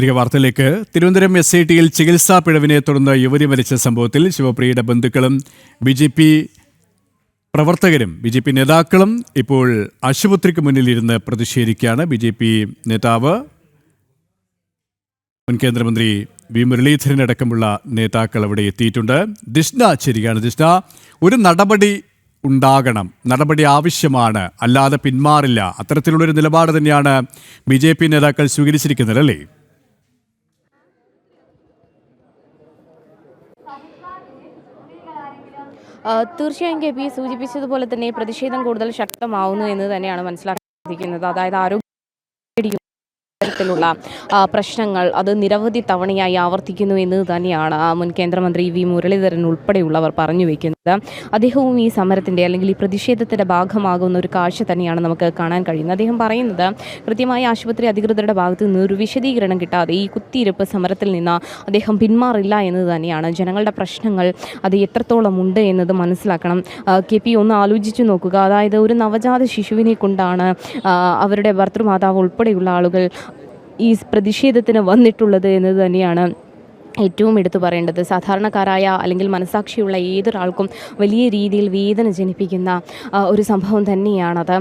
തിരികെ വാർത്തയിലേക്ക്. Thiruvananthapuram S I ടിയിൽ ചികിത്സാ പിഴവിനെ തുടർന്ന് യുവതി മരിച്ച സംഭവത്തിൽ ശിവപ്രിയയുടെ ബന്ധുക്കളും ബി ജെ പി പ്രവർത്തകരും ബി ജെ പി നേതാക്കളും ഇപ്പോൾ ആശുപത്രിക്ക് മുന്നിലിരുന്ന് പ്രതിഷേധിക്കുകയാണ്. ബി ജെ പി നേതാവ് മുൻ കേന്ദ്രമന്ത്രി വി മുരളീധരൻ അടക്കമുള്ള നേതാക്കൾ അവിടെ എത്തിയിട്ടുണ്ട്. ദിഷ്ണ ശരിയാണ് ദിഷ്ണ. ഒരു നടപടി ഉണ്ടാകണം. നടപടി ആവശ്യമാണ്. അല്ലാതെ പിന്മാറില്ല. അത്തരത്തിലുള്ളൊരു നിലപാട് തന്നെയാണ് ബി നേതാക്കൾ സ്വീകരിച്ചിരിക്കുന്നത് അല്ലേ? തീർച്ചയായും കെ പി സൂചിപ്പിച്ചതുപോലെ തന്നെ പ്രതിഷേധം കൂടുതൽ ശക്തമാവുന്നു എന്ന് തന്നെയാണ് മനസ്സിലാക്കാൻ സാധിക്കുന്നത് അതായത് ആരോഗ്യ തരത്തിലുള്ള പ്രശ്നങ്ങൾ അത് നിരവധി തവണയായി ആവർത്തിക്കുന്നു എന്ന് തന്നെയാണ് മുൻ കേന്ദ്രമന്ത്രി വി മുരളീധരൻ ഉൾപ്പെടെയുള്ളവർ പറഞ്ഞു വയ്ക്കുന്നത് അദ്ദേഹവും ഈ സമരത്തിന്റെ അല്ലെങ്കിൽ ഈ പ്രതിഷേധത്തിന്റെ ഭാഗമാകുന്ന ഒരു കാഴ്ച തന്നെയാണ് നമുക്ക് കാണാൻ കഴിയുന്നത്. അദ്ദേഹം പറയുന്നത് കൃത്യമായി ആശുപത്രി അധികൃതരുടെ ഭാഗത്ത് നിന്ന് ഒരു വിശദീകരണം കിട്ടാതെ ഈ കുത്തിയിരുപ്പ് സമരത്തിൽ നിന്ന് അദ്ദേഹം പിന്മാറില്ല എന്ന് തന്നെയാണ്. ജനങ്ങളുടെ പ്രശ്നങ്ങൾ അത് എത്രത്തോളം ഉണ്ട് എന്നത് മനസ്സിലാക്കണം. കെ പി ഒന്ന് ആലോചിച്ചു നോക്കുക. അതായത് ഒരു നവജാത ശിശുവിനെ കൊണ്ടാണ് അവരുടെ ഭർത്തൃമാതാവ് ഉൾപ്പെടെയുള്ള ആളുകൾ ഈ പ്രതിഷേധത്തിന് വന്നിട്ടുള്ളത് എന്ന് തന്നെയാണ്. ഏറ്റവും എടുത്തു പറയേണ്ടത് സാധാരണക്കാരായ അല്ലെങ്കിൽ മനസാക്ഷിയുള്ള ഏതൊരാൾക്കും വലിയ രീതിയിൽ വേദന ജനിപ്പിക്കുന്ന ഒരു സംഭവം തന്നെയാണത്.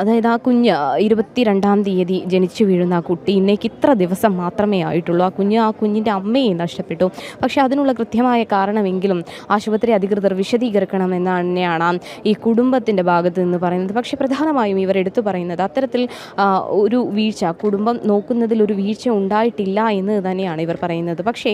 അതായത് ആ കുഞ്ഞ് ഇരുപത്തിരണ്ടാം തീയതി ജനിച്ചു വീഴുന്ന ആ കുട്ടി ഇന്നേക്ക് ഇത്ര ദിവസം മാത്രമേ ആയിട്ടുള്ളൂ. ആ കുഞ്ഞ് ആ കുഞ്ഞിന്റെ അമ്മയെ നഷ്ടപ്പെട്ടു. പക്ഷേ അതിനുള്ള കൃത്യമായ കാരണമെങ്കിലും ആശുപത്രി അധികൃതർ വിശദീകരിക്കണമെന്ന് തന്നെയാണ് ഈ കുടുംബത്തിന്റെ ഭാഗത്ത് നിന്ന് പറയുന്നത്. പക്ഷേ പ്രധാനമായും ഇവർ എടുത്തു പറയുന്നത് അത്തരത്തിൽ ഒരു വീഴ്ച കുടുംബം നോക്കുന്നതിൽ ഒരു വീഴ്ച ഉണ്ടായിട്ടില്ല എന്ന് തന്നെയാണ് ഇവർ പറയുന്നത്. പക്ഷേ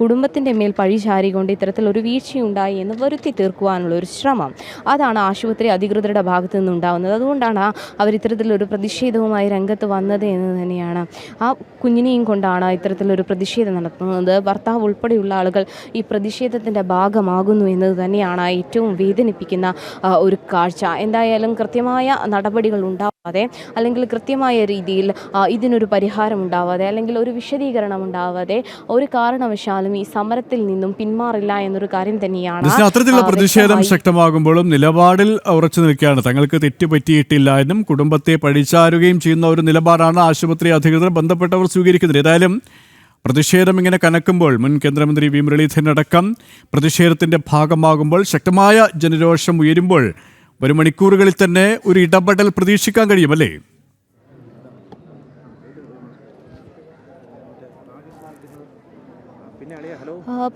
കുടുംബത്തിന്റെ മേൽ പഴി ചാരികൊണ്ട് ഇത്തരത്തിലൊരു വീഴ്ചയുണ്ടായി എന്ന് വരുത്തി തീർക്കുവാനുള്ള ഒരു ശ്രമം. അതാണ് ആശുപത്രി അധികൃതരുടെ ഭാഗത്തു നിന്നുണ്ടാവുന്നത്. അതുകൊണ്ടാണ് അവർ ഇത്തരത്തിലൊരു പ്രതിഷേധവുമായി രംഗത്ത് വന്നത് എന്ന് തന്നെയാണ്. ആ കുഞ്ഞിനെയും കൊണ്ടാണ് ഇത്തരത്തിലൊരു പ്രതിഷേധം നടത്തുന്നത്. ഭർത്താവ് ഉൾപ്പെടെയുള്ള ആളുകൾ ഈ പ്രതിഷേധത്തിന്റെ ഭാഗമാകുന്നു എന്നത് തന്നെയാണ് ഏറ്റവും വേദനിപ്പിക്കുന്ന ഒരു കാഴ്ച. എന്തായാലും കൃത്യമായ നടപടികൾ ഉണ്ടാവാതെ അല്ലെങ്കിൽ കൃത്യമായ രീതിയിൽ ഇതിനൊരു പരിഹാരം ഉണ്ടാവാതെ അല്ലെങ്കിൽ ഒരു വിശദീകരണം ഉണ്ടാവാതെ ഒരു കാരണവശാലും ഈ സമരത്തിൽ നിന്നും പിന്മാറില്ല എന്നൊരു കാര്യം തന്നെയാണ്. അത്തരത്തിലുള്ള പ്രതിഷേധം ശക്തമാകുമ്പോഴും നിലപാടിൽ ഉറച്ചു നിൽക്കുകയാണ്. തങ്ങൾക്ക് തെറ്റുപറ്റിയിട്ടില്ല എന്നും കുടുംബത്തെ പഴിച്ചാരുകയും ചെയ്യുന്ന ഒരു നിലപാടാണ് ആശുപത്രി അധികൃതർ ബന്ധപ്പെട്ടവർ സ്വീകരിക്കുന്നത്. ഏതായാലും പ്രതിഷേധം ഇങ്ങനെ കനക്കുമ്പോൾ മുൻ കേന്ദ്രമന്ത്രി വി മുരളീധരൻ അടക്കം പ്രതിഷേധത്തിന്റെ ഭാഗമാകുമ്പോൾ ശക്തമായ ജനരോഷം ഉയരുമ്പോൾ വരും മണിക്കൂറുകളിൽ തന്നെ ഒരു ഇടപെടൽ പ്രതീക്ഷിക്കാൻ കഴിയുമല്ലേ?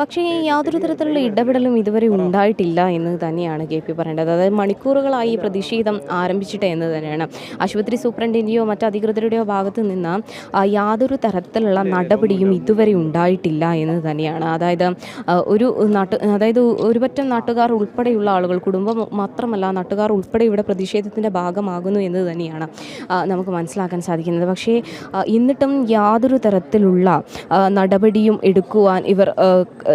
പക്ഷേ യാതൊരു തരത്തിലുള്ള ഇടപെടലും ഇതുവരെ ഉണ്ടായിട്ടില്ല എന്ന് തന്നെയാണ് കെ പി പറയേണ്ടത്. അതായത് മണിക്കൂറുകളായി പ്രതിഷേധം ആരംഭിച്ചിട്ട് എന്ന് തന്നെയാണ്. ആശുപത്രി സൂപ്രണ്ടിന്റെയോ മറ്റ് അധികൃതരുടെയോ ഭാഗത്ത് നിന്ന് യാതൊരു തരത്തിലുള്ള നടപടിയും ഇതുവരെ ഉണ്ടായിട്ടില്ല എന്ന് തന്നെയാണ്. അതായത് ഒരു നാട്ട് അതായത് ഒരുപറ്റം നാട്ടുകാർ ഉൾപ്പെടെയുള്ള ആളുകൾ കുടുംബം മാത്രമല്ല നാട്ടുകാർ ഉൾപ്പെടെ ഇവിടെ പ്രതിഷേധത്തിന്റെ ഭാഗമാകുന്നു എന്ന് തന്നെയാണ് നമുക്ക് മനസ്സിലാക്കാൻ സാധിക്കുന്നത്. പക്ഷേ എന്നിട്ടും യാതൊരു തരത്തിലുള്ള നടപടിയും എടുക്കുവാൻ ഇവർ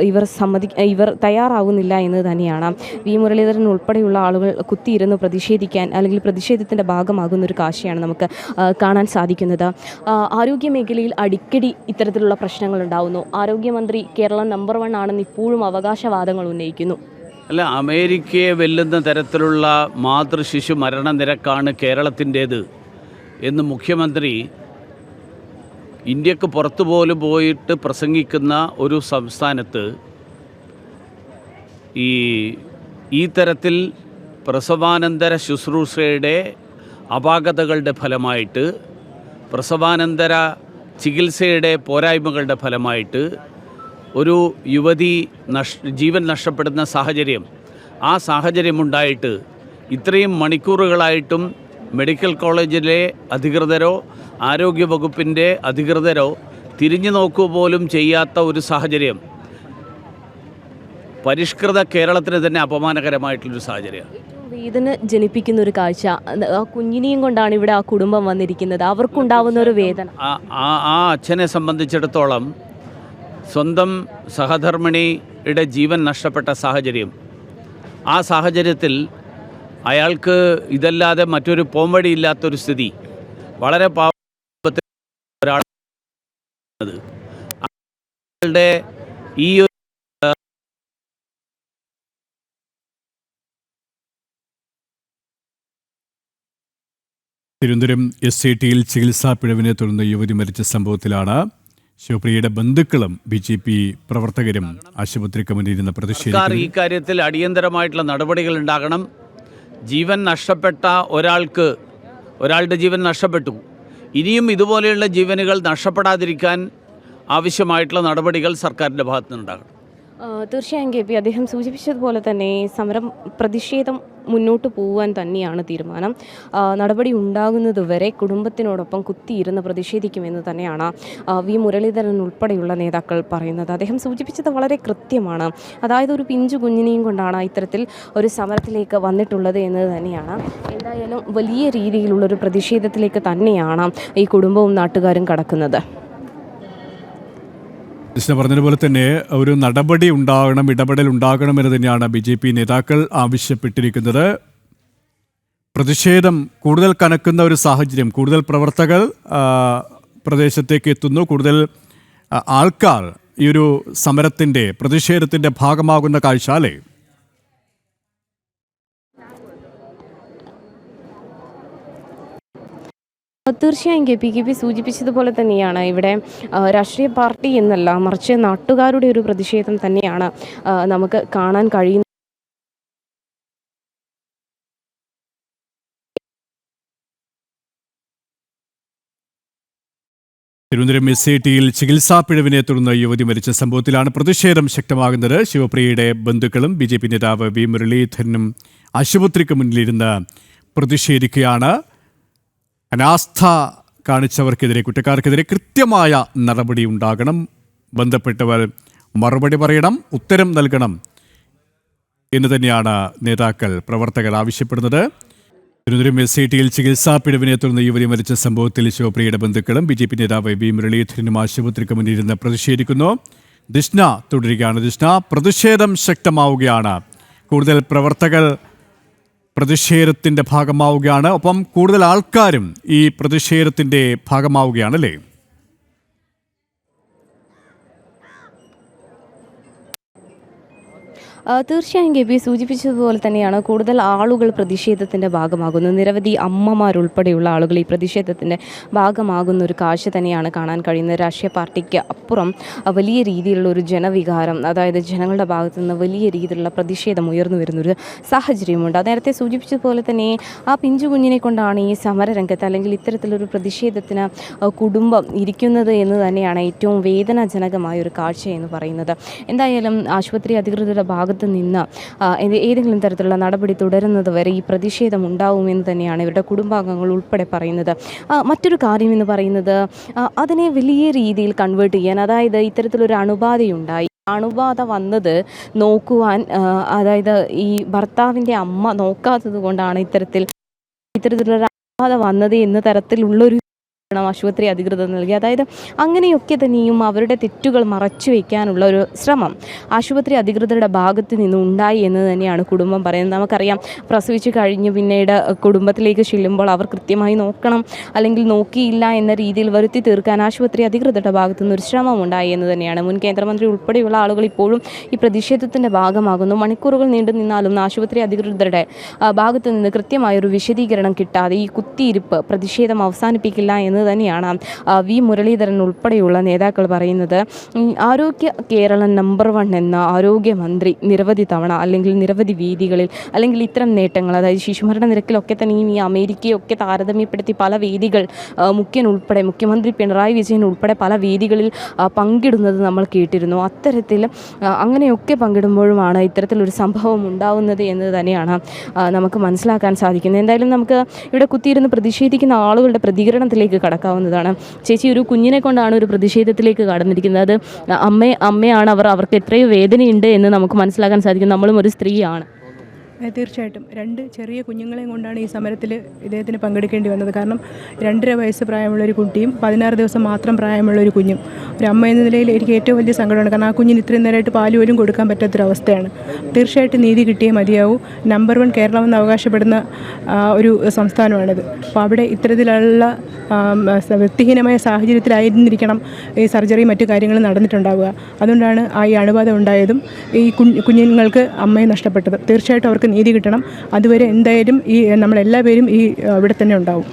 ഇവർ സമ്മതി ഇവർ തയ്യാറാവുന്നില്ല എന്ന് തന്നെയാണ്. വി. മുരളീധരൻ ഉൾപ്പെടെയുള്ള ആളുകൾ കുത്തിയിരുന്ന് പ്രതിഷേധിക്കാൻ അല്ലെങ്കിൽ പ്രതിഷേധത്തിന്റെ ഭാഗമാകുന്ന ഒരു കാഴ്ചയാണ് നമുക്ക് കാണാൻ സാധിക്കുന്നത്. ആരോഗ്യ മേഖലയിൽ അടിക്കടി ഇത്തരത്തിലുള്ള പ്രശ്നങ്ങൾ ഉണ്ടാവുന്നു. ആരോഗ്യമന്ത്രി കേരളം നമ്പർ വൺ ആണെന്ന് ഇപ്പോഴും അവകാശവാദങ്ങൾ ഉന്നയിക്കുന്നു. അല്ല അമേരിക്കയെ വെല്ലുന്ന തരത്തിലുള്ള മാതൃശിശു മരണനിരക്കാണ് കേരളത്തിന്റേത് എന്ന് മുഖ്യമന്ത്രി ഇന്ത്യയ്ക്ക് പുറത്തു പോലും പോയിട്ട് പ്രസംഗിക്കുന്ന ഒരു സംസ്ഥാനത്ത് ഈ ഈ തരത്തിൽ പ്രസവാനന്തര ശുശ്രൂഷയുടെ അപാകതകളുടെ ഫലമായിട്ട് പ്രസവാനന്തര ചികിത്സയുടെ പോരായ്മകളുടെ ഫലമായിട്ട് ഒരു യുവതി നഷ് ജീവൻ നഷ്ടപ്പെടുന്ന സാഹചര്യം ആ സാഹചര്യമുണ്ടായിട്ട് ഇത്രയും മണിക്കൂറുകളായിട്ടും മെഡിക്കൽ കോളേജിലെ അധികൃതരോ ആരോഗ്യവകുപ്പിന്റെ അധികൃതരോ തിരിഞ്ഞു നോക്കുക പോലും ചെയ്യാത്ത ഒരു സാഹചര്യം. പരിഷ്കൃത കേരളത്തിന് തന്നെ അപമാനകരമായിട്ടുള്ളൊരു സാഹചര്യമാണ്. വേദന ജനിപ്പിക്കുന്ന ഒരു കാഴ്ച. ആ കുഞ്ഞിനെയും കൊണ്ടാണ് ഇവിടെ ആ കുടുംബം വന്നിരിക്കുന്നത്. അവർക്കുണ്ടാവുന്ന ഒരു വേദന. ആ ആ- അച്ഛനെ സംബന്ധിച്ചിടത്തോളം സ്വന്തം സഹധർമ്മിണിയുടെ ജീവൻ നഷ്ടപ്പെട്ട സാഹചര്യം. ആ സാഹചര്യത്തിൽ അയാൾക്ക് ഇതല്ലാതെ മറ്റൊരു പോംവഴിയില്ലാത്തൊരു സ്ഥിതി. വളരെ പാവത്തിൽ ഒരാൾ ഈ ഒരു തിരുവനന്തപുരം എസ് ഐ ടിയിൽ ചികിത്സാ പിഴവിനെ തുടർന്ന് യുവതി മരിച്ച സംഭവത്തിലാണ് ശിവപ്രിയയുടെ ബന്ധുക്കളും ബി ജെ പി പ്രവർത്തകരും ആശുപത്രിക്ക് മുന്നിരുന്ന ഇരുന്ന് ഈ കാര്യത്തിൽ അടിയന്തരമായിട്ടുള്ള നടപടികൾ ഉണ്ടാകണം. ജീവൻ നഷ്ടപ്പെട്ട ഒരാൾക്ക് ഒരാളുടെ ജീവൻ നഷ്ടപ്പെട്ടു. ഇനിയും ഇതുപോലെയുള്ള ജീവനുകൾ നഷ്ടപ്പെടാതിരിക്കാൻ ആവശ്യമായിട്ടുള്ള നടപടികൾ സർക്കാരിന്റെ ഭാഗത്തു നിന്നുണ്ടാകണം ആ, തീർച്ചയായും കെ പി അദ്ദേഹം സൂചിപ്പിച്ചതുപോലെ തന്നെ സമരം പ്രതിഷേധം മുന്നോട്ട് പോകാൻ തന്നെയാണ് തീരുമാനം. നടപടി ഉണ്ടാകുന്നത് വരെ കുടുംബത്തിനോടൊപ്പം കുത്തിയിരുന്ന് പ്രതിഷേധിക്കുമെന്ന് തന്നെയാണ് വി മുരളീധരൻ ഉൾപ്പെടെയുള്ള നേതാക്കൾ പറയുന്നത്. അദ്ദേഹം സൂചിപ്പിച്ചത് വളരെ കൃത്യമാണ്. അതായത് ഒരു പിഞ്ചു കുഞ്ഞിനെയും കൊണ്ടാണ് ഇത്തരത്തിൽ ഒരു സമരത്തിലേക്ക് വന്നിട്ടുള്ളത് എന്നത് തന്നെയാണ്. എന്തായാലും വലിയ രീതിയിലുള്ളൊരു പ്രതിഷേധത്തിലേക്ക് തന്നെയാണ് ഈ കുടുംബവും നാട്ടുകാരും കടക്കുന്നത്. കൃഷ്ണ പറഞ്ഞതുപോലെ തന്നെ ഒരു നടപടി ഉണ്ടാകണം ഇടപെടൽ ഉണ്ടാകണം എന്ന് തന്നെയാണ് ബി ജെ പി നേതാക്കൾ ആവശ്യപ്പെട്ടിരിക്കുന്നത്. പ്രതിഷേധം കൂടുതൽ കനക്കുന്ന ഒരു സാഹചര്യം കൂടുതൽ പ്രവർത്തകർ പ്രദേശത്തേക്ക് എത്തുന്നു. കൂടുതൽ ആൾക്കാർ ഈ ഒരു സമരത്തിന്റെ പ്രതിഷേധത്തിന്റെ ഭാഗമാകുന്ന കാഴ്ച അല്ലേ? തീർച്ചയായും കെ പി കെ പി സൂചിപ്പിച്ചതുപോലെ തന്നെയാണ്. ഇവിടെ രാഷ്ട്രീയ പാർട്ടി എന്നല്ല മറിച്ച് നാട്ടുകാരുടെ ഒരു പ്രതിഷേധം തന്നെയാണ് നമുക്ക് കാണാൻ കഴിയുന്നത്. തിരുവനന്തപുരം എസ് ഐ ടിയിൽ ചികിത്സാ പിഴവിനെ തുടർന്ന് യുവതി മരിച്ച സംഭവത്തിലാണ് പ്രതിഷേധം ശക്തമാകുന്നത്. ശിവപ്രിയയുടെ ബന്ധുക്കളും ബി ജെ പി നേതാവ് വി മുരളീധരനും ആശുപത്രിക്ക് മുന്നിലിരുന്ന് പ്രതിഷേധിക്കുകയാണ്. അനാസ്ഥ കാണിച്ചവർക്കെതിരെ കുറ്റക്കാർക്കെതിരെ കൃത്യമായ നടപടി ഉണ്ടാകണം. ബന്ധപ്പെട്ടവർ മറുപടി പറയണം ഉത്തരം നൽകണം എന്ന് തന്നെയാണ് നേതാക്കൾ പ്രവർത്തകർ ആവശ്യപ്പെടുന്നത്. തിരുവനന്തപുരം എസ് ഐ ടിയിൽ ചികിത്സാ പിഴവിനെ തുടർന്ന് യുവതി മരിച്ച സംഭവത്തിൽ ശിവപ്രിയയുടെ ബന്ധുക്കളും ബി ജെ പി നേതാവ് വി മുരളീധരനും ആശുപത്രിക്ക് മുന്നിലിരുന്ന് പ്രതിഷേധിക്കുന്നു. ദിഷ്ണ തുടരുകയാണ്. ദിഷ്ണ പ്രതിഷേധം ശക്തമാവുകയാണ്. കൂടുതൽ പ്രവർത്തകർ പ്രതിഷേധത്തിന്റെ ഭാഗമാവുകയാണ്. ഒപ്പം കൂടുതൽ ആൾക്കാരും ഈ പ്രതിഷേധത്തിന്റെ ഭാഗമാവുകയാണ് അല്ലേ തീർച്ചയായും ഗബി സൂചിപ്പിച്ചതുപോലെ തന്നെയാണ് കൂടുതൽ ആളുകൾ പ്രതിഷേധത്തിന്റെ ഭാഗമാകുന്നു. നിരവധി അമ്മമാരുൾപ്പെടെയുള്ള ആളുകൾ ഈ പ്രതിഷേധത്തിന്റെ ഭാഗമാകുന്ന ഒരു കാഴ്ച തന്നെയാണ് കാണാൻ കഴിയുന്നത്. രാഷ്ട്രീയ പാർട്ടിക്ക് അപ്പുറം വലിയ രീതിയിലുള്ള ഒരു ജനവികാരം അതായത് ജനങ്ങളുടെ ഭാഗത്തു നിന്ന് വലിയ രീതിയിലുള്ള പ്രതിഷേധം ഉയർന്നു വരുന്നൊരു സാഹചര്യമുണ്ട്. നേരത്തെ സൂചിപ്പിച്ചതുപോലെ തന്നെ ആ പിഞ്ചു കുഞ്ഞിനെ കൊണ്ടാണ് ഈ സമരരംഗത്ത് അല്ലെങ്കിൽ ഇത്തരത്തിലൊരു പ്രതിഷേധത്തിന് കുടുംബം ഇരിക്കുന്നത് എന്ന് തന്നെയാണ് ഏറ്റവും വേദനാജനകമായ ഒരു കാഴ്ച എന്ന് പറയുന്നത്. എന്തായാലും ആശുപത്രി അധികൃതരുടെ ഭാഗത്ത് നിന്ന് ഏതെങ്കിലും തരത്തിലുള്ള നടപടി തുടരുന്നത് വരെ ഈ പ്രതിഷേധം ഉണ്ടാവുമെന്ന് തന്നെയാണ് ഇവരുടെ കുടുംബാംഗങ്ങൾ ഉൾപ്പെടെ പറയുന്നത്. മറ്റൊരു കാര്യം എന്ന് പറയുന്നത് അതിനെ വലിയ രീതിയിൽ കൺവേർട്ട് ചെയ്യാൻ അതായത് ഇത്തരത്തിലൊരു അണുബാധയുണ്ടായി. അണുബാധ വന്നത് നോക്കുവാൻ അതായത് ഈ ഭർത്താവിന്റെ അമ്മ നോക്കാത്തത് കൊണ്ടാണ് ഇത്തരത്തിൽ ഇത്തരത്തിലൊരു അണുബാധ വന്നത് എന്ന തരത്തിലുള്ളൊരു ആശുപത്രി അധികൃതർ നൽകി. അതായത് അങ്ങനെയൊക്കെ തന്നെയും അവരുടെ തെറ്റുകൾ മറച്ചു വയ്ക്കാനുള്ള ഒരു ശ്രമം ആശുപത്രി അധികൃതരുടെ ഭാഗത്ത് നിന്ന് ഉണ്ടായി എന്ന് തന്നെയാണ് കുടുംബം പറയുന്നത്. നമുക്കറിയാം പ്രസവിച്ചു കഴിഞ്ഞ് പിന്നീട് കുടുംബത്തിലേക്ക് ചെല്ലുമ്പോൾ അവർ കൃത്യമായി നോക്കണം അല്ലെങ്കിൽ നോക്കിയില്ല എന്ന രീതിയിൽ വരുത്തി തീർക്കാൻ ആശുപത്രി അധികൃതരുടെ ഭാഗത്തു നിന്ന് ഒരു ശ്രമം ഉണ്ടായി എന്ന് തന്നെയാണ്. മുൻ കേന്ദ്രമന്ത്രി ഉൾപ്പെടെയുള്ള ആളുകൾ ഇപ്പോഴും ഈ പ്രതിഷേധത്തിന്റെ ഭാഗമാകുന്നു. മണിക്കൂറുകൾ നീണ്ടു നിന്നാലും ആശുപത്രി അധികൃതരുടെ ഭാഗത്തു നിന്ന് കൃത്യമായൊരു വിശദീകരണം കിട്ടാതെ ഈ കുത്തിയിരിപ്പ് പ്രതിഷേധം അവസാനിപ്പിക്കില്ല എന്ന് തന്നെയാണ്. ആ, വി. മുരളീധരൻ ഉൾപ്പെടെയുള്ള നേതാക്കൾ പറയുന്നത് ആരോഗ്യ കേരളം നമ്പർ വൺ എന്ന ആരോഗ്യമന്ത്രി നിരവധി തവണ അല്ലെങ്കിൽ നിരവധി വേദികളിൽ അല്ലെങ്കിൽ ഇത്തരം നേട്ടങ്ങൾ അതായത് ശിശുമരണ നിരക്കിലൊക്കെ തന്നെയും ഈ അമേരിക്കയൊക്കെ താരതമ്യപ്പെടുത്തി പല വേദികൾ മുഖ്യൻ ഉൾപ്പെടെ മുഖ്യമന്ത്രി പിണറായി വിജയൻ ഉൾപ്പെടെ പല വേദികളിൽ പങ്കിടുന്നത് നമ്മൾ കേട്ടിരുന്നു. അത്തരത്തിൽ അങ്ങനെയൊക്കെ പങ്കിടുമ്പോഴുമാണ് ഇത്തരത്തിലൊരു സംഭവം ഉണ്ടാവുന്നത് എന്ന് തന്നെയാണ് നമുക്ക് മനസ്സിലാക്കാൻ സാധിക്കുന്നത്. എന്തായാലും നമുക്ക് ഇവിടെ കുത്തിയിരുന്ന് പ്രതിഷേധിക്കുന്ന ആളുകളുടെ പ്രതികരണത്തിലേക്ക് കടക്കാവുന്നതാണ്. ചേച്ചി ഒരു കുഞ്ഞിനെ കൊണ്ടാണ് ഒരു പ്രതിഷേധത്തിലേക്ക് കടന്നിരിക്കുന്നത്. അത് അമ്മ അമ്മയാണ് അവർ അവർക്ക് എത്രയോ വേദനയുണ്ട് എന്ന് നമുക്ക് മനസ്സിലാക്കാൻ സാധിക്കും. നമ്മളും ഒരു സ്ത്രീയാണ്. തീർച്ചയായിട്ടും. രണ്ട് ചെറിയ കുഞ്ഞുങ്ങളെയും കൊണ്ടാണ് ഈ സമരത്തിൽ ഇദ്ദേഹത്തിന് പങ്കെടുക്കേണ്ടി വന്നത്. കാരണം രണ്ടര വയസ്സ് പ്രായമുള്ളൊരു കുട്ടിയും പതിനാറ് ദിവസം മാത്രം പ്രായമുള്ള ഒരു കുഞ്ഞും ഒരു അമ്മ എന്ന നിലയിൽ എനിക്ക് ഏറ്റവും വലിയ സങ്കടമാണ്. കാരണം ആ കുഞ്ഞിന് ഇത്രയും നേരമായിട്ട് പാൽ പോലും കൊടുക്കാൻ പറ്റാത്തൊരവസ്ഥയാണ്. തീർച്ചയായിട്ടും നീതി കിട്ടിയേ മതിയാവൂ. നമ്പർ വൺ കേരളമെന്ന് അവകാശപ്പെടുന്ന ഒരു സംസ്ഥാനമാണിത്. അപ്പോൾ അവിടെ ഇത്തരത്തിലുള്ള വ്യക്തിഹീനമായ സാഹചര്യത്തിലായിരുന്നിരിക്കണം ഈ സർജറി മറ്റു കാര്യങ്ങൾ നടന്നിട്ടുണ്ടാവുക. അതുകൊണ്ടാണ് ആ ഈ അണുബാധ ഉണ്ടായതും ഈ കുഞ്ഞുങ്ങൾക്ക് അമ്മയെ നഷ്ടപ്പെട്ടത്. തീർച്ചയായിട്ടും അവർക്ക് നീതി കിട്ടണം. അതുവരെ എന്തായാലും ഈ നമ്മളെല്ലാവരും ഈ ഇവിടെ തന്നെ ഉണ്ടാവും.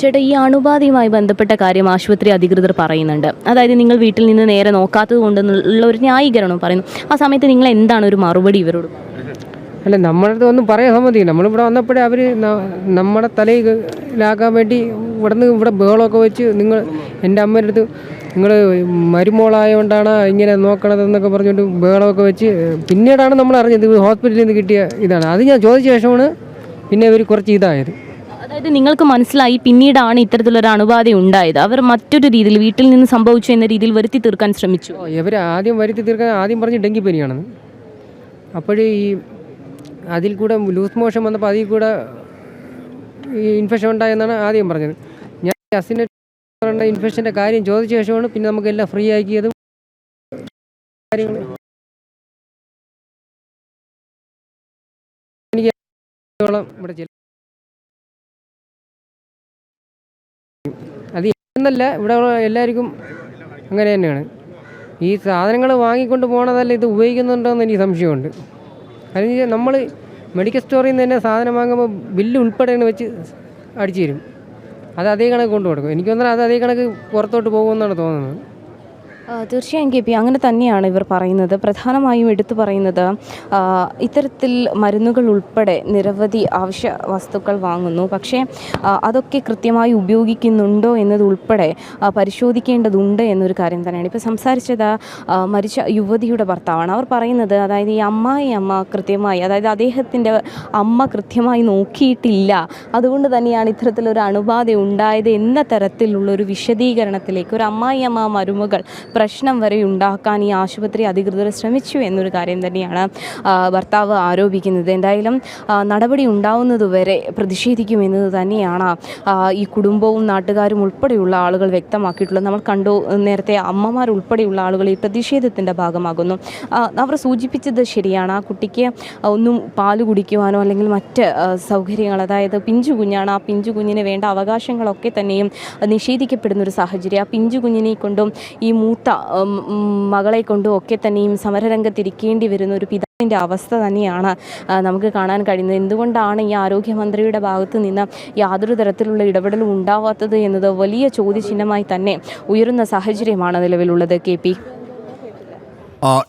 ചേട്ടാ ഈ അണുബാധയുമായി ബന്ധപ്പെട്ട കാര്യം ആശുപത്രി അധികൃതർ പറയുന്നുണ്ട്. അതായത് നിങ്ങൾ വീട്ടിൽ നിന്ന് നേരെ നോക്കാത്തത് കൊണ്ടെന്നുള്ള ഒരു ന്യായീകരണം പറയുന്നു. ആ സമയത്ത് നിങ്ങൾ എന്താണ് ഒരു മറുപടി ഇവരോട്? അല്ല നമ്മളടുത്ത് ഒന്നും പറയാൻ സമ്മതിക്കില്ല. നമ്മളിവിടെ വന്നപ്പോഴേ അവർ നമ്മുടെ തലയിലാക്കാൻ വേണ്ടി ഇവിടെ നിന്ന് ഇവിടെ ബഹളമൊക്കെ വെച്ച് നിങ്ങൾ എന്റെ അമ്മയുടെ അടുത്ത് നിങ്ങൾ മരുമോളായതുകൊണ്ടാണ് ഇങ്ങനെ നോക്കണതെന്നൊക്കെ പറഞ്ഞുകൊണ്ട് ബഹളമൊക്കെ വെച്ച് പിന്നീടാണ് നമ്മൾ അറിഞ്ഞത് ഹോസ്പിറ്റലിൽ നിന്ന് കിട്ടിയ ഇതാണ്. അത് ഞാൻ ചോദിച്ച ശേഷമാണ് പിന്നെ ഇവർ കുറച്ച് ഇതായത്. അതായത് നിങ്ങൾക്ക് മനസ്സിലായി പിന്നീടാണ് ഇത്തരത്തിലൊരു അണുബാധ ഉണ്ടായത്. അവർ മറ്റൊരു രീതിയിൽ വീട്ടിൽ നിന്ന് സംഭവിച്ചു എന്ന രീതിയിൽ വരുത്തി തീർക്കാൻ ശ്രമിച്ചു. ഇവർ ആദ്യം വരുത്തി തീർക്കാൻ ആദ്യം പറഞ്ഞ് ഡെങ്കിപ്പനിയാണെന്ന് അപ്പോഴേ ഈ അതിൽ കൂടെ ലൂസ് മോഷൻ വന്നപ്പോൾ അതിൽ കൂടെ ഈ ഇൻഫെക്ഷൻ ഉണ്ടായെന്നാണ് ആദ്യം പറഞ്ഞത്. ഞാൻ അസിന്റെ ഇൻഫെക്ഷന്റെ കാര്യം ചോദിച്ച ശേഷമാണ് പിന്നെ നമുക്കെല്ലാം ഫ്രീ ആക്കിയതും കാര്യങ്ങൾ എനിക്ക് ഇവിടെ അത് എന്നല്ല ഇവിടെ എല്ലാവർക്കും അങ്ങനെ തന്നെയാണ്. ഈ സാധനങ്ങൾ വാങ്ങിക്കൊണ്ട് പോകണതല്ല ഇത് ഉപയോഗിക്കുന്നുണ്ടോ എന്ന് എനിക്ക് സംശയമുണ്ട്. കാരണം നമ്മൾ മെഡിക്കൽ സ്റ്റോറിൽ നിന്ന് തന്നെ സാധനം വാങ്ങുമ്പോൾ ബില്ല് ഉൾപ്പെടെയാണ് വെച്ച് അടിച്ചു തരും. അത് അതേ കണക്ക് കൊണ്ടു കൊടുക്കും എനിക്ക് തോന്നുന്നത് അത് അതേ കണക്ക് പുറത്തോട്ട് പോകുമെന്നാണ് തോന്നുന്നത്. തീർച്ചയായും കെ പി അങ്ങനെ തന്നെയാണ് ഇവർ പറയുന്നത്. പ്രധാനമായും എടുത്തു പറയുന്നത് ഇത്തരത്തിൽ മരുന്നുകൾ ഉൾപ്പെടെ നിരവധി ആവശ്യ വസ്തുക്കൾ വാങ്ങുന്നു. പക്ഷേ അതൊക്കെ കൃത്യമായി ഉപയോഗിക്കുന്നുണ്ടോ എന്നത് ഉൾപ്പെടെ പരിശോധിക്കേണ്ടതുണ്ട് എന്നൊരു കാര്യം തന്നെയാണ്. ഇപ്പോൾ സംസാരിച്ചത് മരിച്ച യുവതിയുടെ ഭർത്താവാണ്. അവർ പറയുന്നത് അതായത് ഈ അമ്മായി അമ്മ കൃത്യമായി അതായത് അദ്ദേഹത്തിന്റെ അമ്മ കൃത്യമായി നോക്കിയിട്ടില്ല. അതുകൊണ്ട് തന്നെയാണ് ഇത്തരത്തിലൊരു അണുബാധ ഉണ്ടായത് എന്ന തരത്തിലുള്ള ഒരു വിശദീകരണത്തിലേക്ക് ഒരു അമ്മായി അമ്മ മരുമകൾ പ്രശ്നം വരെ ഉണ്ടാക്കാൻ ഈ ആശുപത്രി അധികൃതർ ശ്രമിച്ചു എന്നൊരു കാര്യം തന്നെയാണ് ഭർത്താവ് ആരോപിക്കുന്നത്. എന്തായാലും നടപടി ഉണ്ടാവുന്നതുവരെ പ്രതിഷേധിക്കുമെന്നത് തന്നെയാണ് ഈ കുടുംബവും നാട്ടുകാരും ഉൾപ്പെടെയുള്ള ആളുകൾ വ്യക്തമാക്കിയിട്ടുള്ളത്. നമ്മൾ കണ്ടു നേരത്തെ അമ്മമാർ ഉൾപ്പെടെയുള്ള ആളുകൾ ഈ പ്രതിഷേധത്തിന്റെ ഭാഗമാകുന്നു. അവർ സൂചിപ്പിച്ചത് ശരിയാണ്. ആ കുട്ടിക്ക് ഒന്നും പാൽ കുടിക്കുവാനോ അല്ലെങ്കിൽ മറ്റ് സൗകര്യങ്ങൾ അതായത് പിഞ്ചു കുഞ്ഞാണ് ആ പിഞ്ചു കുഞ്ഞിന് വേണ്ട അവകാശങ്ങളൊക്കെ തന്നെയും നിഷേധിക്കപ്പെടുന്ന ഒരു സാഹചര്യം. ആ പിഞ്ചു കുഞ്ഞിനെ കൊണ്ടും ഈ മൂത്ത ഉം, മകളെ കൊണ്ടും ഒക്കെ തന്നെയും സമരരംഗത്തിരിക്കേണ്ടി വരുന്ന ഒരു പിതാവിന്റെ അവസ്ഥ തന്നെയാണ് നമുക്ക് കാണാൻ കഴിയുന്നത്. എന്തുകൊണ്ടാണ് ഈ ആരോഗ്യമന്ത്രിയുടെ ഭാഗത്ത് നിന്ന് യാതൊരു തരത്തിലുള്ള ഇടപെടലും ഉണ്ടാവാത്തത് എന്നത് വലിയ ചോദ്യചിഹ്നമായി തന്നെ ഉയരുന്ന സാഹചര്യമാണ് നിലവിലുള്ളത് കെ പി.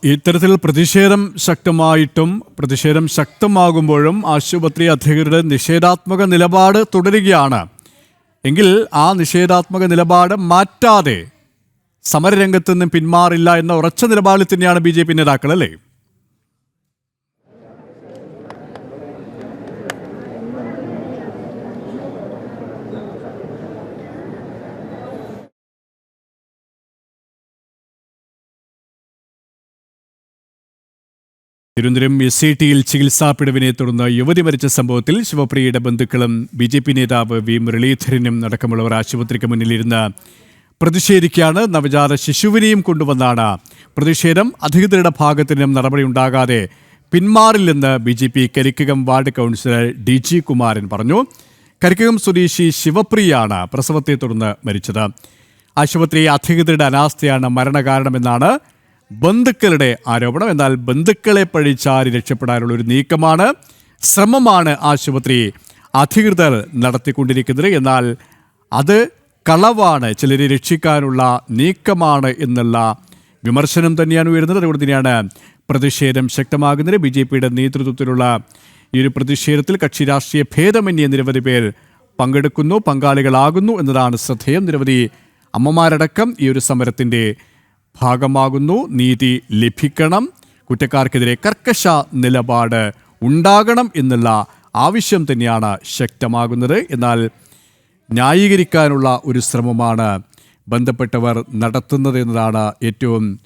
ഇത്തരത്തിൽ പ്രതിഷേധം ശക്തമായിട്ടും പ്രതിഷേധം ശക്തമാകുമ്പോഴും ആശുപത്രി അധികൃതരുടെ നിഷേധാത്മക നിലപാട് തുടരുകയാണ്. എങ്കിൽ ആ നിഷേധാത്മക നിലപാട് മാറ്റാതെ സമരരംഗത്ത് നിന്നും പിന്മാറില്ല എന്ന ഉറച്ച നിലപാടിൽ തന്നെയാണ് ബി ജെ പി നേതാക്കൾ അല്ലേ? തിരുവനന്തപുരം എസ് സി ടിയിൽ ചികിത്സാ പിഴവിനെ തുടർന്ന് യുവതി മരിച്ച സംഭവത്തിൽ ശിവപ്രിയയുടെ ബന്ധുക്കളും ബി ജെ പി നേതാവ് വി മുരളീധരനും അടക്കമുള്ളവർ ആശുപത്രിക്ക് മുന്നിലിരുന്ന് പ്രതിഷേധിക്കുകയാണ് നവജാത ശിശുവിനെയും കൊണ്ടുവന്നാണ്. പ്രതിഷേധം അധികൃതരുടെ ഭാഗത്തു നടപടി ഉണ്ടാകാതെ പിന്മാറില്ലെന്ന് B J P Karikkakam ward councillor D G Kumaran പറഞ്ഞു. കരിക്കകം സ്വദേശി ശിവപ്രിയാണ് പ്രസവത്തെ തുടർന്ന് മരിച്ചത്. ആശുപത്രി അധികൃതരുടെ അനാസ്ഥയാണ് മരണകാരണമെന്നാണ് ബന്ധുക്കളുടെ ആരോപണം. എന്നാൽ ബന്ധുക്കളെ പഴിച്ചാരി രക്ഷപ്പെടാനുള്ള ഒരു നീക്കമാണ് ശ്രമമാണ് ആശുപത്രി അധികൃതർ നടത്തിക്കൊണ്ടിരിക്കുന്നത്. എന്നാൽ അത് കളവാണ്. ചിലരെ രക്ഷിക്കാനുള്ള നീക്കമാണ് എന്നുള്ള വിമർശനം തന്നെയാണ് ഉയരുന്നത്. അതുകൊണ്ട് തന്നെയാണ് പ്രതിഷേധം ശക്തമാകുന്നത്. ബി ജെ പിയുടെ നേതൃത്വത്തിലുള്ള ഈ ഒരു പ്രതിഷേധത്തിൽ കക്ഷി രാഷ്ട്രീയ ഭേദമന്യേ നിരവധി പേർ പങ്കെടുക്കുന്നു പങ്കാളികളാകുന്നു എന്നതാണ് ശ്രദ്ധേയം. നിരവധി അമ്മമാരടക്കം ഈ ഒരു സമരത്തിന്റെ ഭാഗമാകുന്നു. നീതി ലഭിക്കണം. കുറ്റക്കാർക്കെതിരെ കർക്കശ നിലപാട് ഉണ്ടാകണം എന്നുള്ള ആവശ്യം തന്നെയാണ് ശക്തമാകുന്നത്. എന്നാൽ ന്യായീകരിക്കാനുള്ള ഒരു ശ്രമമാണ് ബന്ധപ്പെട്ടവർ നടത്തുന്നത് എന്നതാണ് ഏറ്റവും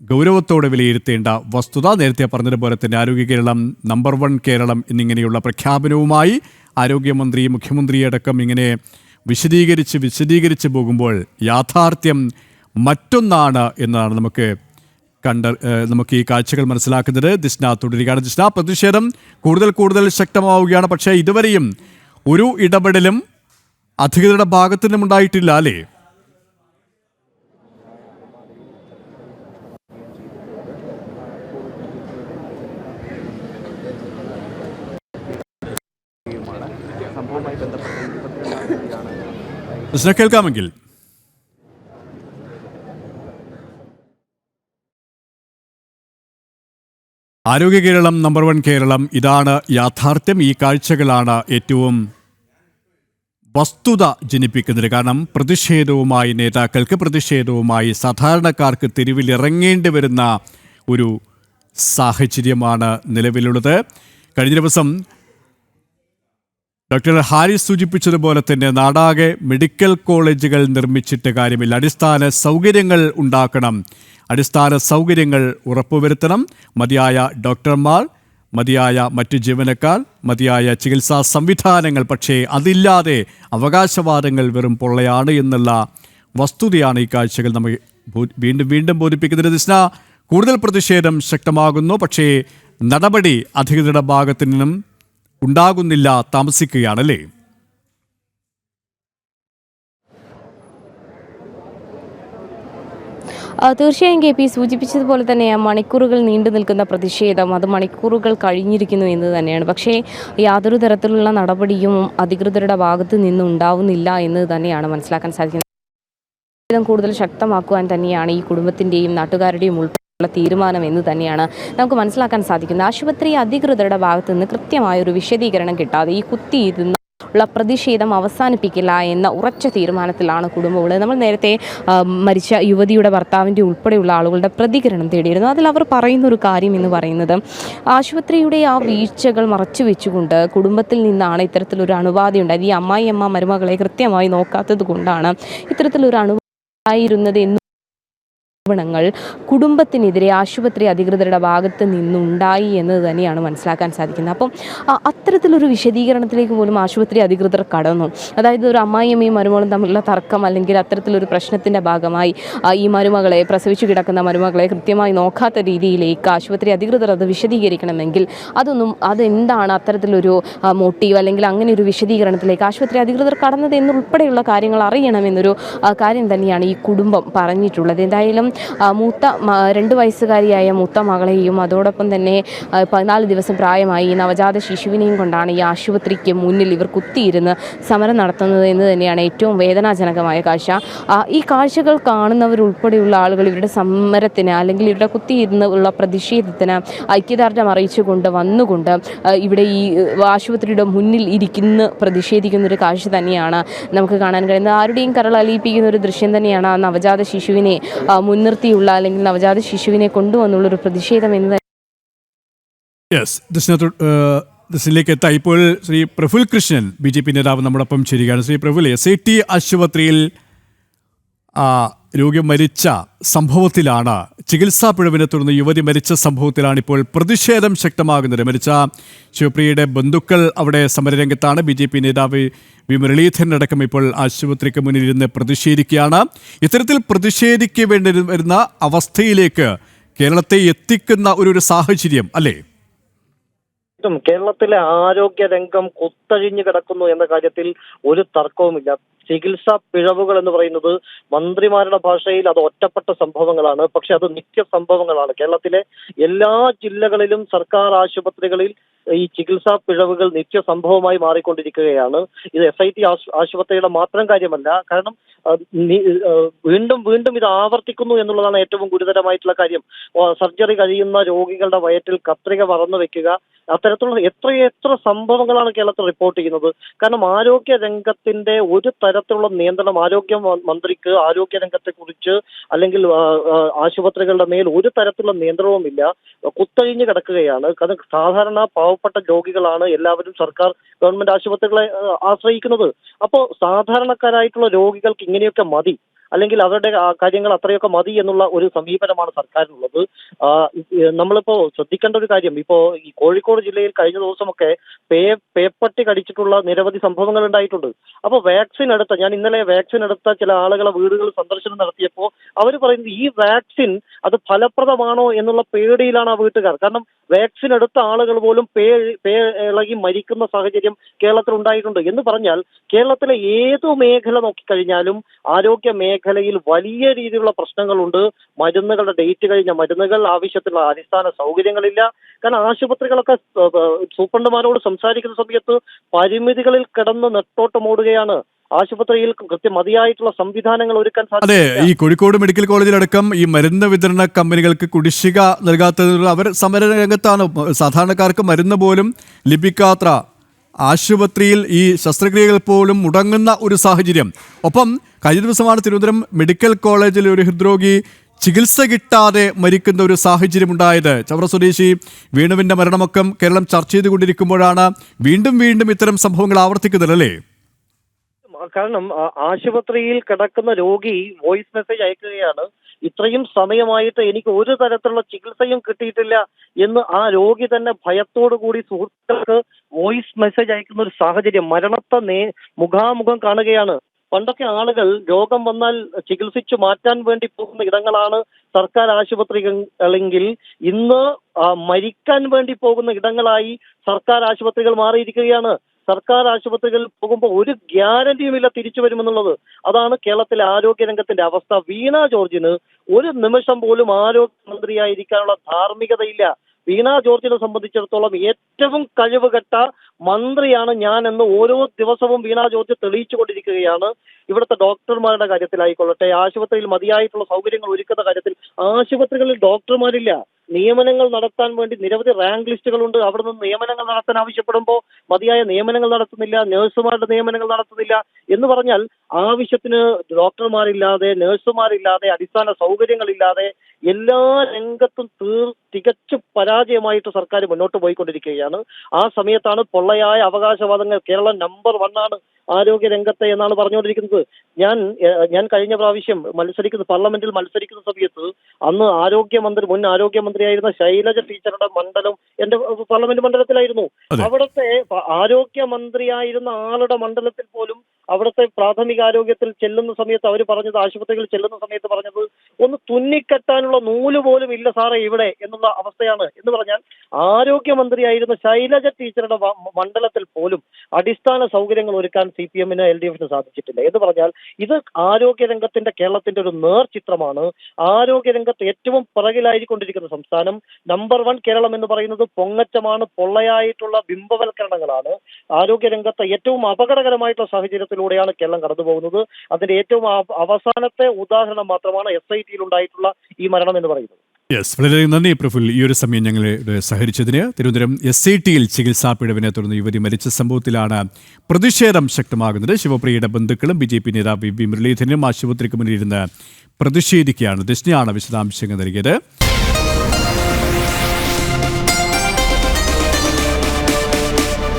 ഗൗരവത്തോടെ വിലയിരുത്തേണ്ട വസ്തുത. നേരത്തെ പറഞ്ഞതുപോലെ തന്നെ ആരോഗ്യ കേരളം നമ്പർ വൺ കേരളം എന്നിങ്ങനെയുള്ള പ്രഖ്യാപനവുമായി ആരോഗ്യമന്ത്രി മുഖ്യമന്ത്രി അടക്കം ഇങ്ങനെ വിശദീകരിച്ച് വിശദീകരിച്ച് പോകുമ്പോൾ യാഥാർത്ഥ്യം മറ്റൊന്നാണ് എന്നതാണ് നമുക്ക് കണ്ട നമുക്ക് ഈ കാഴ്ചകൾ മനസ്സിലാക്കുന്നത്. ദിസ്ന തുടരുകയാണ്. ദിസ്ന പ്രതിഷേധം കൂടുതൽ കൂടുതൽ ശക്തമാവുകയാണ്. പക്ഷേ ഇതുവരെയും ഒരു ഇടപെടലും അധികൃതരുടെ ഭാഗത്തു നിന്നും ഉണ്ടായിട്ടില്ല അല്ലേ? കേൾക്കാമെങ്കിൽ. ആരോഗ്യ കേരളം നമ്പർ വൺ കേരളം. ഇതാണ് യാഥാർത്ഥ്യം. ഈ കാഴ്ചകളാണ് ഏറ്റവും വസ്തുത ജനിപ്പിക്കുന്നത് കാരണം പ്രതിഷേധവുമായി നേതാക്കൾക്ക് പ്രതിഷേധവുമായി സാധാരണക്കാർക്ക് തെരുവിൽ ഇറങ്ങേണ്ടി വരുന്ന ഒരു സാഹചര്യമാണ് നിലവിലുള്ളത്. കഴിഞ്ഞ ദിവസം ഡോക്ടർ ഹാരിസ് സൂചിപ്പിച്ചതുപോലെ തന്നെ നാടാകെ മെഡിക്കൽ കോളേജുകൾ നിർമ്മിച്ചിട്ട് കാര്യമില്ല. അടിസ്ഥാന സൗകര്യങ്ങൾ ഉണ്ടാക്കണം. അടിസ്ഥാന സൗകര്യങ്ങൾ ഉറപ്പുവരുത്തണം. മതിയായ ഡോക്ടർമാർ മതിയായ മറ്റു ജീവനക്കാർ മതിയായ ചികിത്സാ സംവിധാനങ്ങൾ പക്ഷേ അതില്ലാതെ അവകാശവാദങ്ങൾ വെറും പൊള്ളയാണ് എന്നുള്ള വസ്തുതയാണ് ഈ കാഴ്ചകൾ നമ്മൾ വീണ്ടും വീണ്ടും ബോധിപ്പിക്കുന്നത്. ദിസ്ന കൂടുതൽ പ്രതിഷേധം ശക്തമാകുന്നു പക്ഷേ നടപടി അധികൃതരുടെ ഭാഗത്തു നിന്നും ഉണ്ടാകുന്നില്ല താമസിക്കുകയാണല്ലേ? തീർച്ചയായും കെ പി സൂചിപ്പിച്ചതുപോലെ തന്നെ മണിക്കൂറുകൾ നീണ്ടു നിൽക്കുന്ന പ്രതിഷേധം അത് മണിക്കൂറുകൾ കഴിഞ്ഞിരിക്കുന്നു എന്ന് തന്നെയാണ്. പക്ഷേ യാതൊരു തരത്തിലുള്ള നടപടിയും അധികൃതരുടെ ഭാഗത്ത് നിന്നുണ്ടാവുന്നില്ല എന്ന് തന്നെയാണ് മനസ്സിലാക്കാൻ സാധിക്കുന്നത്. കൂടുതൽ ശക്തമാക്കുവാൻ തന്നെയാണ് ഈ കുടുംബത്തിന്റെയും നാട്ടുകാരുടെയും ഉൾപ്പെടെ തീരുമാനം എന്ന് തന്നെയാണ് നമുക്ക് മനസ്സിലാക്കാൻ സാധിക്കുന്നത്. ആശുപത്രി അധികൃതരുടെ ഭാഗത്തു നിന്ന് കൃത്യമായ ഒരു വിശദീകരണം കിട്ടാതെ ഈ കുത്തിയിരുന്ന ഉള്ള പ്രതിഷേധം അവസാനിപ്പിക്കില്ല എന്ന ഉറച്ച തീരുമാനത്തിലാണ് കുടുംബമുള്ളത് നമ്മൾ നേരത്തെ മരിച്ച യുവതിയുടെ ഭർത്താവിന്റെ ഉൾപ്പെടെയുള്ള ആളുകളുടെ പ്രതികരണം തേടിയിരുന്നു. അതിൽ അവർ പറയുന്ന ഒരു കാര്യം എന്ന് പറയുന്നത് ആശുപത്രിയുടെ ആ വീഴ്ചകൾ മറച്ചു വെച്ചുകൊണ്ട് കുടുംബത്തിൽ നിന്നാണ് ഇത്തരത്തിലൊരു അണുബാധ ഉണ്ടായത്. ഈ അമ്മായി അമ്മ മരുമകളെ കൃത്യമായി നോക്കാത്തത് കൊണ്ടാണ് ഇത്തരത്തിലൊരു അണുബാധ എന്ന് ആരോപണങ്ങൾ കുടുംബത്തിനെതിരെ ആശുപത്രി അധികൃതരുടെ ഭാഗത്ത് നിന്നുണ്ടായി എന്ന് തന്നെയാണ് മനസ്സിലാക്കാൻ സാധിക്കുന്നത്. അപ്പം അത്തരത്തിലൊരു വിശദീകരണത്തിലേക്ക് പോലും ആശുപത്രി അധികൃതർ കടന്നു. അതായത് ഒരു അമ്മായിയമ്മയും മരുമകളും തമ്മിലുള്ള തർക്കം അല്ലെങ്കിൽ അത്തരത്തിലൊരു പ്രശ്നത്തിന്റെ ഭാഗമായി ഈ മരുമകളെ പ്രസവിച്ചു കിടക്കുന്ന മരുമകളെ കൃത്യമായി നോക്കാത്ത രീതിയിലേക്ക് ആശുപത്രി അധികൃതർ അത് വിശദീകരിക്കണമെങ്കിൽ അതൊന്നും അതെന്താണ് അത്തരത്തിലൊരു മോട്ടീവ് അല്ലെങ്കിൽ അങ്ങനെ ഒരു വിശദീകരണത്തിലേക്ക് ആശുപത്രി അധികൃതർ കടന്നത് എന്നുൾപ്പെടെയുള്ള കാര്യങ്ങൾ അറിയണമെന്നൊരു കാര്യം തന്നെയാണ് ഈ കുടുംബം പറഞ്ഞിട്ടുള്ളത്. എന്തായാലും മൂത്ത രണ്ട് വയസ്സുകാരിയായ മൂത്ത മകളെയും അതോടൊപ്പം തന്നെ പതിനാല് ദിവസം പ്രായമായി നവജാത ശിശുവിനെയും കൊണ്ടാണ് ഈ ആശുപത്രിക്ക് മുന്നിൽ ഇവർ കുത്തിയിരുന്ന് സമരം നടത്തുന്നത് എന്ന് തന്നെയാണ് ഏറ്റവും വേദനാജനകമായ കാഴ്ച. ഈ കാഴ്ചകൾ കാണുന്നവരുൾപ്പെടെയുള്ള ആളുകൾ ഇവരുടെ സമരത്തിന് അല്ലെങ്കിൽ ഇവരുടെ കുത്തിയിരുന്ന് ഉള്ള പ്രതിഷേധത്തിന് ഐക്യദാർഢ്യം അറിയിച്ചുകൊണ്ട് വന്നുകൊണ്ട് ഇവിടെ ഈ ആശുപത്രിയുടെ മുന്നിൽ ഇരിക്കുന്ന പ്രതിഷേധിക്കുന്ന ഒരു കാഴ്ച തന്നെയാണ് നമുക്ക് കാണാൻ കഴിയുന്നത്. ആരുടെയും കരൾ അലിയിപ്പിക്കുന്ന ഒരു ദൃശ്യം തന്നെയാണ് ആ നവജാത ശിശുവിനെ ആ, മുൻനിർത്തിയുള്ള അല്ലെങ്കിൽ നവജാത ശിശുവിനെ കൊണ്ടുവന്നുള്ള ഒരു പ്രതിഷേധം എന്ന് യെസ് ദിസിലേക്ക് എത്താം ഇപ്പോൾ Shri Praful Krishnan B J P നേതാവ് നമ്മോടൊപ്പം ചേരുകയാണ്. Shri Praful S I T ആശുപത്രിയിൽ രോഗി മരിച്ച സംഭവത്തിലാണ് ചികിത്സാ പിഴവിനെ തുടർന്ന് യുവതി മരിച്ച സംഭവത്തിലാണ് ഇപ്പോൾ പ്രതിഷേധം ശക്തമാകുന്നത്. മരിച്ച ശിവപ്രിയയുടെ ബന്ധുക്കൾ അവിടെ സമരരംഗത്താണ്. ബി ജെ പി നേതാവ് വി മുരളീധരൻ അടക്കം ഇപ്പോൾ ആശുപത്രിക്ക് മുന്നിൽ ഇരുന്ന് പ്രതിഷേധിക്കുകയാണ്. ഇത്തരത്തിൽ പ്രതിഷേധിക്കേണ്ടി വരുന്ന അവസ്ഥയിലേക്ക് കേരളത്തെ എത്തിക്കുന്ന ഒരു ഒരു സാഹചര്യം അല്ലേ? കേരളത്തിലെ ആരോഗ്യ രംഗം കുത്തഴിഞ്ഞു കിടക്കുന്നു എന്ന കാര്യത്തിൽ ഒരു തർക്കവുമില്ല. ചികിത്സാ പിഴവുകൾ എന്ന് പറയുന്നത് മന്ത്രിമാരുടെ ഭാഷയിൽ അത് ഒറ്റപ്പെട്ട സംഭവങ്ങളാണ്. പക്ഷെ അത് നിത്യ സംഭവങ്ങളാണ്. കേരളത്തിലെ എല്ലാ ജില്ലകളിലും സർക്കാർ ആശുപത്രികളിൽ ഈ ചികിത്സാ പിഴവുകൾ നിത്യ സംഭവമായി മാറിക്കൊണ്ടിരിക്കുകയാണ്. ഇത് എസ് ഐ ടി ആശുപത്രിയുടെ മാത്രം കാര്യമല്ല. കാരണം വീണ്ടും വീണ്ടും ഇത് ആവർത്തിക്കുന്നു എന്നുള്ളതാണ് ഏറ്റവും ഗുരുതരമായിട്ടുള്ള കാര്യം. സർജറി കഴിയുന്ന രോഗികളുടെ വയറ്റിൽ കത്രിക വറന്നു വെക്കുക അത്തരത്തിലുള്ള എത്ര സംഭവങ്ങളാണ് കേരളത്തിൽ റിപ്പോർട്ട് ചെയ്യുന്നത്. കാരണം ആരോഗ്യ രംഗത്തിന്റെ ഒരു തരത്തിലുള്ള നിയന്ത്രണം ആരോഗ്യ മന്ത്രിക്ക് ആരോഗ്യ രംഗത്തെ കുറിച്ച് അല്ലെങ്കിൽ ആശുപത്രികളുടെ മേൽ ഒരു തരത്തിലുള്ള നിയന്ത്രണവുമില്ല കുത്തഴിഞ്ഞു കിടക്കുകയാണ്. കാരണം സാധാരണ പാവപ്പെട്ട രോഗികളാണ് എല്ലാവരും സർക്കാർ ഗവൺമെന്റ് ആശുപത്രികളെ ആശ്രയിക്കുന്നത്. അപ്പോൾ സാധാരണക്കാരായിട്ടുള്ള രോഗികൾക്ക് ഇങ്ങനെയൊക്കെ മതി. അല്ലെങ്കിൽ അവരുടെ കാര്യങ്ങൾ അത്രയൊക്കെ മതി എന്നുള്ള ഒരു സമീപനമാണ് സർക്കാരിനുള്ളത്. നമ്മളിപ്പോ ശ്രദ്ധിക്കേണ്ട ഒരു കാര്യം ഇപ്പോ ഈ കോഴിക്കോട് ജില്ലയിൽ കഴിഞ്ഞ ദിവസമൊക്കെ പേ പേപ്പട്ടി കടിച്ചിട്ടുള്ള നിരവധി സംഭവങ്ങൾ ഉണ്ടായിട്ടുണ്ട്. അപ്പോൾ വാക്സിൻ എടുത്ത ഞാൻ ഇന്നലെ വാക്സിൻ എടുത്ത ചില ആളുകളെ വീടുകൾ സന്ദർശനം നടത്തിയപ്പോൾ അവർ പറയുന്നത് ഈ വാക്സിൻ അത് ഫലപ്രദമാണോ എന്നുള്ള പേടിയിലാണ് ആ വീട്ടുകാർ. കാരണം വാക്സിൻ എടുത്ത ആളുകൾ പോലും പേ പേ ഇളകി മരിക്കുന്ന സാഹചര്യം കേരളത്തിൽ ഉണ്ടായിട്ടുണ്ട്. എന്ന് പറഞ്ഞാൽ കേരളത്തിലെ ഏതു മേഖല നോക്കിക്കഴിഞ്ഞാലും ആരോഗ്യ മേഖലയിൽ വലിയ രീതിയിലുള്ള പ്രശ്നങ്ങളുണ്ട്. മരുന്നുകളുടെ ഡേറ്റ് കഴിഞ്ഞ മരുന്നുകൾ ആവശ്യത്തിനുള്ള അടിസ്ഥാന സൗകര്യങ്ങളില്ല. കാരണം ആശുപത്രികളൊക്കെ സൂപ്രണ്ടുമാരോട് സംസാരിക്കുന്ന സമയത്ത് പരിമിതികളിൽ കിടന്ന് നെട്ടോട്ടമോടുകയാണ് ആശുപത്രിയിൽ കൃത്യം മതിയായിട്ടുള്ള സംവിധാനങ്ങൾ ഒരുക്കാൻ അതെ ഈ കോഴിക്കോട് മെഡിക്കൽ കോളേജിലടക്കം ഈ മരുന്ന് വിതരണ കമ്പനികൾക്ക് കുടിശ്ശിക നൽകാത്തതിനുള്ള അവർ സമര രംഗത്താണ് സാധാരണക്കാർക്ക് മരുന്ന് പോലും ലഭിക്കാത്ത ആശുപത്രിയിൽ ഈ ശസ്ത്രക്രിയകൾ പോലും മുടങ്ങുന്ന ഒരു സാഹചര്യം. ഒപ്പം കഴിഞ്ഞ ദിവസമാണ് തിരുവനന്തപുരം മെഡിക്കൽ കോളേജിൽ ഒരു ഹൃദ്രോഗി ചികിത്സ കിട്ടാതെ മരിക്കുന്ന ഒരു സാഹചര്യം ഉണ്ടായത് ചവറ സ്വദേശി വേണുവിന്റെ മരണമൊക്കെ കേരളം ചർച്ച ചെയ്തുകൊണ്ടിരിക്കുമ്പോഴാണ് വീണ്ടും വീണ്ടും ഇത്തരം സംഭവങ്ങൾ ആവർത്തിക്കുന്നത് അല്ലേ? കാരണം ആശുപത്രിയിൽ കിടക്കുന്ന രോഗി വോയിസ് മെസ്സേജ് അയക്കുകയാണ്. ഇത്രയും സമയമായിട്ട് എനിക്ക് ഒരു തരത്തിലുള്ള ചികിത്സയും കിട്ടിയിട്ടില്ല എന്ന് ആ രോഗി തന്നെ ഭയത്തോടു കൂടി സുഹൃത്തുക്കൾക്ക് വോയിസ് മെസ്സേജ് അയക്കുന്ന ഒരു സാഹചര്യം മരണത്തെ നേ മുഖാമുഖം കാണുകയാണ്. പണ്ടൊക്കെ ആളുകൾ രോഗം വന്നാൽ ചികിത്സിച്ചു മാറ്റാൻ വേണ്ടി പോകുന്ന ഇടങ്ങളാണ് സർക്കാർ ആശുപത്രികളെങ്കിൽ ഇന്ന് മരിക്കാൻ വേണ്ടി പോകുന്ന ഇടങ്ങളായി സർക്കാർ ആശുപത്രികൾ മാറിയിരിക്കുകയാണ്. സർക്കാർ ആശുപത്രികളിൽ പോകുമ്പോൾ ഒരു ഗ്യാരണ്ടിയുമില്ല തിരിച്ചു വരുമെന്നുള്ളത്. അതാണ് കേരളത്തിലെ ആരോഗ്യ രംഗത്തിന്റെ അവസ്ഥ. വീണ ജോർജിന് ഒരു നിമിഷം പോലും ആരോഗ്യമന്ത്രിയായിരിക്കാനുള്ള ധാർമ്മികതയില്ല. വീണ ജോർജിനെ സംബന്ധിച്ചിടത്തോളം ഏറ്റവും കഴിവുകെട്ട മന്ത്രിയാണ് ഞാൻ എന്ന് ഓരോ ദിവസവും വീണ ജോർജ് തെളിയിച്ചു കൊണ്ടിരിക്കുകയാണ് ഇവിടുത്തെ ഡോക്ടർമാരുടെ കാര്യത്തിലായിക്കൊള്ളട്ടെ. ആശുപത്രിയിൽ മതിയായിട്ടുള്ള സൗകര്യങ്ങൾ ഒരുക്കുന്ന കാര്യത്തിൽ ആശുപത്രികളിൽ ഡോക്ടർമാരില്ല. നിയമനങ്ങൾ നടത്താൻ വേണ്ടി നിരവധി റാങ്ക് ലിസ്റ്റുകളുണ്ട്. അവിടെ നിന്ന് നിയമനങ്ങൾ നടത്താൻ ആവശ്യപ്പെടുമ്പോൾ മതിയായ നിയമനങ്ങൾ നടത്തുന്നില്ല നഴ്സുമാരുടെ നിയമനങ്ങൾ നടത്തുന്നില്ല എന്ന് പറഞ്ഞാൽ ആവശ്യത്തിന് ഡോക്ടർമാരില്ലാതെ നഴ്സുമാരില്ലാതെ അടിസ്ഥാന സൗകര്യങ്ങളില്ലാതെ എല്ലാ രംഗത്തും തീർ തികച്ചും പരാജയമായിട്ട് സർക്കാർ മുന്നോട്ട് പോയിക്കൊണ്ടിരിക്കുകയാണ്. ആ സമയത്താണ് പൊള്ളയായ അവകാശവാദങ്ങൾ കേരളം നമ്പർ വൺ ആണ്. ആരോഗ്യ രംഗത്തെ എന്നാണ് പറഞ്ഞുകൊണ്ടിരിക്കുന്നത് ഞാൻ ഞാൻ കഴിഞ്ഞ പ്രാവശ്യം മത്സരിക്കുന്ന പാർലമെന്റിൽ മത്സരിക്കുന്ന സമയത്ത് അന്ന് ആരോഗ്യമന്ത്രി മുൻ ആരോഗ്യമന്ത്രിയായിരുന്ന ശൈലജ ടീച്ചറുടെ മണ്ഡലം എന്റെ പാർലമെന്റ് മണ്ഡലത്തിലായിരുന്നു. അവിടുത്തെ ആരോഗ്യമന്ത്രിയായിരുന്ന ആളുടെ മണ്ഡലത്തിൽ പോലും അവിടുത്തെ പ്രാഥമിക ആരോഗ്യത്തിൽ ചെല്ലുന്ന സമയത്ത് അവർ പറഞ്ഞത് ആശുപത്രികളിൽ ചെല്ലുന്ന സമയത്ത് പറഞ്ഞത് ഒന്ന് തുന്നിക്കെട്ടാനുള്ള നൂൽ പോലും ഇല്ല സാറേ ഇവിടെ എന്നുള്ള അവസ്ഥയാണ്. എന്ന് പറഞ്ഞാൽ ആരോഗ്യമന്ത്രിയായിരുന്ന ശൈലജ ടീച്ചറുടെ മണ്ഡലത്തിൽ പോലും അടിസ്ഥാന സൗകര്യങ്ങൾ ഒരുക്കാൻ സി പി എമ്മിന് എൽ ഡി എഫിന് സാധിച്ചിട്ടില്ല. എന്ന് പറഞ്ഞാൽ ഇത് ആരോഗ്യരംഗത്തിന്റെ കേരളത്തിന്റെ ഒരു നേർചിത്രമാണ് ആരോഗ്യ രംഗത്ത് ഏറ്റവും പിറകിലായിക്കൊണ്ടിരിക്കുന്ന സംസ്ഥാനം. നമ്പർ വൺ കേരളം എന്ന് പറയുന്നത് പൊങ്ങച്ചമാണ് പൊള്ളയായിട്ടുള്ള ബിംബവൽക്കരണങ്ങളാണ്. ആരോഗ്യ രംഗത്ത് ഏറ്റവും അപകടകരമായിട്ടുള്ള സാഹചര്യത്തിലൂടെയാണ് കേരളം കടന്നു പോകുന്നത്. അതിന്റെ ഏറ്റവും അവസാനത്തെ ഉദാഹരണം മാത്രമാണ് എസ് ഐ ടിയിൽ ഉണ്ടായിട്ടുള്ള ഈ മരണം എന്ന് പറയുന്നത്. യെസ് വളരെ നന്ദി പ്രഫുൽ. ഈ ഒരു സമയം ഞങ്ങളോട് സഹകരിച്ചതിന്. തിരുവനന്തപുരം എസ് ഐ ടിയിൽ ചികിത്സാ പിഴവിനെ തുടർന്ന് യുവതി മരിച്ച സംഭവത്തിലാണ് പ്രതിഷേധം ശക്തമാകുന്നത്. ശിവപ്രിയയുടെ ബന്ധുക്കളും ബി ജെ പി നേതാവ് വി മുരളീധരനും ആശുപത്രിക്ക് മുന്നിലിരുന്ന് പ്രതിഷേധിക്കുകയാണ്. ദക്ഷിണയാണ് വിശദാംശങ്ങൾ നൽകിയത്.